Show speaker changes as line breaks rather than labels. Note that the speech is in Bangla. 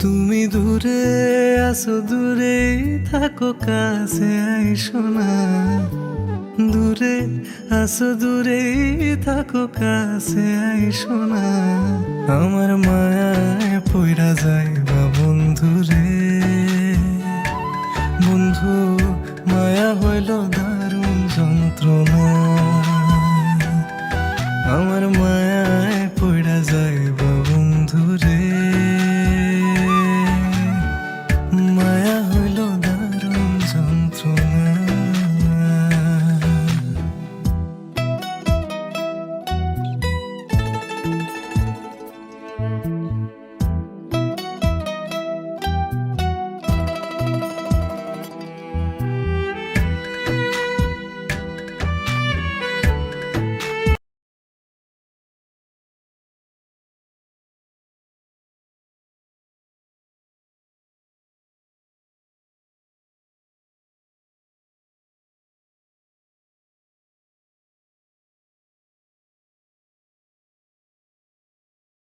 তুমি দূরে আসো দূরেই থাকো কাছে আইসো না। দূরে, আসো দূরে, থাকো কাছে, আইসো আমার মায়ায় পইরা যাইবা বন্ধু রে বন্ধু, মায়া হইল দারুণ যন্ত্রণা। আমার মায়ায়